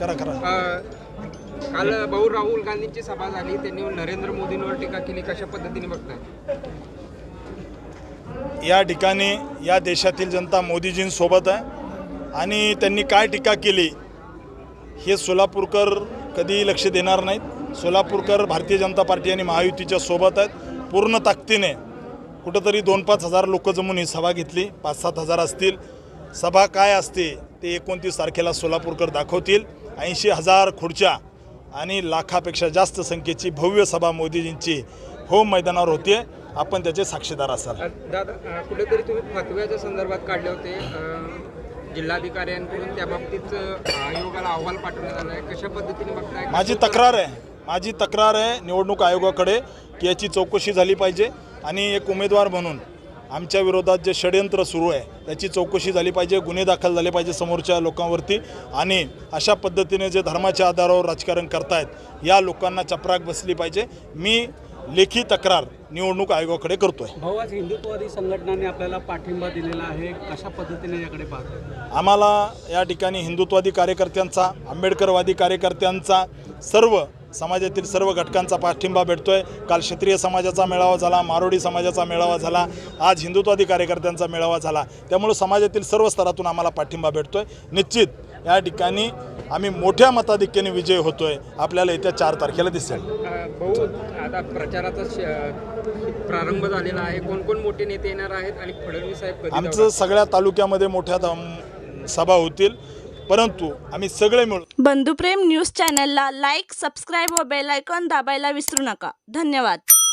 करा करा. काल भाऊ राहुल गांधींची सभा झाली. त्यांनी नरेंद्र मोदींवर टीका केली. कशा पद्धतीने बघताय? या ठिकाणी या देशातील जनता मोदीजींसोबत आहे. आणि त्यांनी काय टीका केली हे सोलापूरकर कधीही लक्ष देणार नाहीत. सोलापूरकर भारतीय जनता पार्टी आणि महायुतीच्या सोबत आहेत. पूर्ण ताकदीने कुठंतरी दोन पाच हजार लोक जमून ही सभा घेतली. पाच सात हजार असतील. सभा काय असते? ते एकोणतीस तारखेला सोलापूरकर दाखवतील. ऐंशी हजार खुर्च्या आणि लाखापेक्षा जास्त संख्येची भव्य सभा मोदीजींची होम मैदानावर होते. आपण त्याचे साक्षीदार असाल. दादा कुठेतरी तुम्ही फतव्याच्या संदर्भात काढले होते. जिल्हाधिकाऱ्यांकडून त्या बाबतीत अ, आयोगाला अहवाल पाठवण्यात आला आहे कशा पद्धतीने बघताय? माझी तक्रार आहे. माझी तक्रार आहे निवडणूक आयोगाकडे की याची चौकशी झाली पाहिजे. आणि एक उमेदवार म्हणून आमच्या विरोधात जे षडयंत्र सुरू आहे त्याची चौकशी झाली पाहिजे गुन्हे दाखल झाले पाहिजे समोरच्या लोकांवरती. आणि अशा पद्धतीने जे धर्माच्या आधारावर राजकारण करतायत या लोकांना चपराक बसली पाहिजे. मी लेखी तक्रार निवडणूक आयोगाकडे करतोय. भाऊ आज हिंदुत्ववादी संघटनांनी आपल्याला पाठिंबा दिलेला आहे. कशा पद्धतीने याकडे पाहतो आम्हाला या ठिकाणी हिंदुत्वादी कार्यकर्त्यांचा आंबेडकरवादी कार्यकर्त्यांचा सर्व समाजातील सर्व घटकांचा पाठिंबा भेटतोय. काल क्षत्रिय समाजाचा मेळावा झाला मारोडी समाजाचा मेळावा झाला आज हिंदुत्वादी कार्यकर्त्यांचा मेळावा झाला. त्यामुळे समाजातील सर्व स्तरातून आम्हाला पाठिंबा भेटतोय. निश्चित या ठिकाणी आम्ही मोठ्या मताधिक्याने विजय होतोय. आपल्याला येत्या चार तारखेला दिसेल. आता प्रचाराचा प्रारंभ झालेला आहे. कोण कोण मोठे नेते येणार आहेत? आणि फडणवीस साहेब आमचं सगळ्या तालुक्यामध्ये मोठ्या सभा होतील. परंतु आम्ही सगळे मिळून बंधुप्रेम न्यूज चॅनलला लाईक सबस्क्राईब व बेल दाबायला विसरू नका. धन्यवाद.